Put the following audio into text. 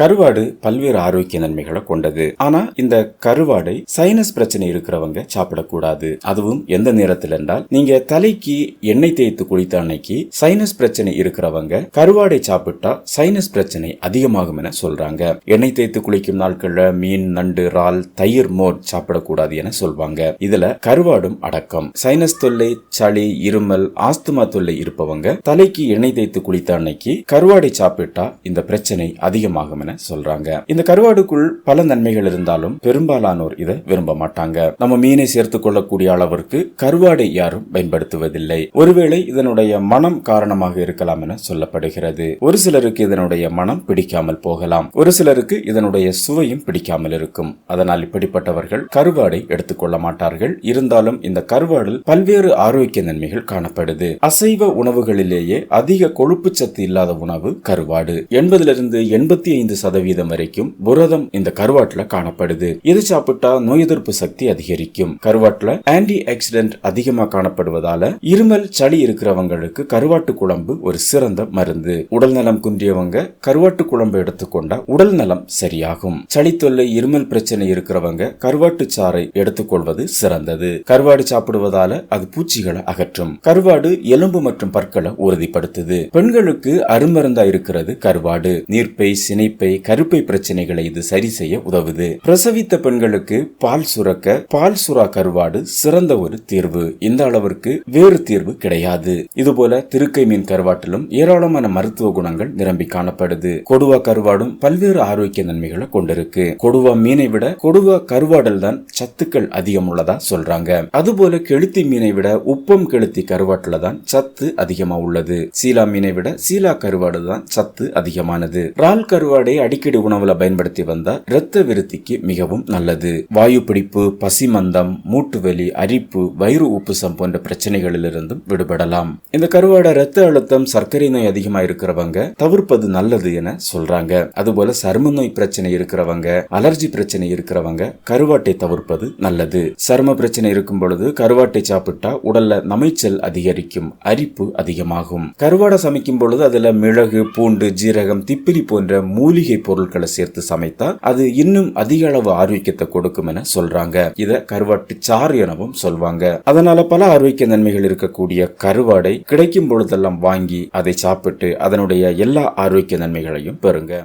கருவாடு பல்வேறு ஆரோக்கிய நன்மைகளை கொண்டது. ஆனா இந்த கருவாடை சைனஸ் பிரச்சனை இருக்கிறவங்க சாப்பிடக்கூடாது. அதுவும் எந்த நேரத்தில் என்றால் நீங்க தலைக்கு எண்ணெய் தேய்த்து குளித்த அன்னைக்கு சைனஸ் பிரச்சனை இருக்கிறவங்க கருவாடை சாப்பிட்டா சைனஸ் பிரச்சனை அதிகமாகும் என சொல்றாங்க. எண்ணெய் தேய்த்து குளிக்கும் நாட்கள்ல மீன் நண்டு இறால் தயிர் மோர் சாப்பிடக்கூடாது என சொல்வாங்க. இதுல கருவாடும் அடக்கம். சைனஸ் தொல்லை சளி இருமல் ஆஸ்துமா தொல்லை இருப்பவங்க தலைக்கு எண்ணெய் தேய்த்து குளித்த அன்னைக்கு கருவாடை சாப்பிட்டா இந்த பிரச்சனை அதிகமாகும் என சொல்றாங்க. இந்த கருவாடுக்குள் பல நன்மைகள் இருந்தாலும் பெரும்பாலானோர் இதை விரும்ப மாட்டாங்க. நம்ம மீனை சேர்த்து கொள்ளக்கூடிய அளவிற்கு கருவாடை யாரும் பயன்படுத்துவதில்லை. ஒருவேளை இதனுடைய மனம் காரணமாக இருக்கலாம் என சொல்லப்படுகிறது. ஒரு சிலருக்கு இதனுடைய மனம் பிடிக்காமல் போகலாம். ஒரு சிலருக்கு இதனுடைய சுவையும் பிடிக்காமல் இருக்கும். அதனால் இப்படிப்பட்டவர்கள் கருவாடை எடுத்துக்கொள்ள மாட்டார்கள். இருந்தாலும் இந்த கருவாடில் பல்வேறு ஆரோக்கிய நன்மைகள் காணப்படுது. அசைவ உணவுகளிலேயே அதிக கொழுப்பு சத்து இல்லாத உணவு கருவாடு. எண்பதிலிருந்து எண்பத்தி ஐந்து சதவீதம் வரைக்கும் புரதம் இந்த கருவாட்டுல காணப்படுது. இது சாப்பிட்டா நோய் எதிர்ப்பு சக்தி அதிகரிக்கும். கருவாட்டுல ஆன்டி ஆக்சிடென்ட் அதிகமா காணப்படுவதால இருமல் சளி இருக்கிறவங்களுக்கு கருவாட்டு குழம்பு ஒரு சிறந்த மருந்து. உடல் நலம் குன்றியவங்க கருவாட்டு குழம்பு எடுத்துக்கொண்டா உடல் நலம் சரியாகும். சளி தொல்லை இருமல் பிரச்சனை இருக்கிறவங்க கருவாட்டு சாறை எடுத்துக்கொள்வது சிறந்தது. கருவாடு சாப்பிடுவதால அது பூச்சிகளை அகற்றும். கருவாடு எலும்பு மற்றும் பற்களை உறுதிப்படுத்துது. பெண்களுக்கு அருமருந்தா இருக்கிறது கருவாடு. நீர்ப்பை சினைப்பை கருப்பை கருப்பை பிரச்சனைகளை இது சரி செய்ய உதவுது. பிரசவித்த பெண்களுக்கு பால் சுரக்க பால் சுறா கருவாடு சிறந்த ஒரு தீர்வு. இந்த அளவிற்கு வேறு தீர்வு கிடையாது. இதுபோல திருக்கை மீன் கருவாட்டிலும் ஏராளமான மருத்துவ குணங்கள் நிரம்பி காணப்படுது. கொடுவா கருவாடும் பல்வேறு ஆரோக்கிய நன்மைகளை கொண்டிருக்கு. கொடுவா மீனை விட கொடுவா கருவாடல் தான் சத்துக்கள் அதிகம் உள்ளதா சொல்றாங்க. அதுபோல கெளுத்தி மீனை விட உப்பம் கெளுத்தி கருவாட்டுல தான் சத்து அதிகமா உள்ளது. சீலா மீனை விட சீலா கருவாடு தான் சத்து அதிகமானது. ரால் கருவாடே அடிக்கடி உணவுல பயன்படுத்தி வந்தா இரத்த விருத்திக்கு மிகவும் நல்லது. வாயு பிடிப்பு பசிமந்தம் மூட்டுவலி அரிப்பு வயிறு உப்புசம் போன்ற பிரச்சனைகளிலிருந்தும் விடுபடலாம். இந்த கருவாடை இரத்த அழுத்தம் சர்க்கரை நோய் அதிகமா இருக்கிறவங்க தவிர்ப்பது நல்லது என சொல்றாங்க. அதுபோல சரும நோய் பிரச்சனை இருக்கிறவங்க அலர்ஜி பிரச்சனை இருக்கிறவங்க கருவாட்டை தவிர்ப்பது நல்லது. சரும பிரச்சனை இருக்கும் பொழுது கருவாட்டை சாப்பிட்டா உடல்ல நமைச்சல் அதிகரிக்கும் அரிப்பு அதிகமாகும். கருவாடை சமைக்கும் பொழுது அதுல மிளகு பூண்டு ஜீரகம் திப்பிலி போன்ற மூலிகை பொருட்களை சேர்த்து சமைத்தா அது இன்னும் அதிக அளவு ஆரோக்கியத்தை கொடுக்கும் என சொல்றாங்க. இத கருவாட்டு சாறு எனவும் சொல்வாங்க. அதனால பல ஆரோக்கிய நன்மைகள் இருக்கக்கூடிய கருவாடை கிடைக்கும் பொழுதெல்லாம் வாங்கி அதை சாப்பிட்டு அதனுடைய எல்லா ஆரோக்கிய நன்மைகளையும் பெறுங்க.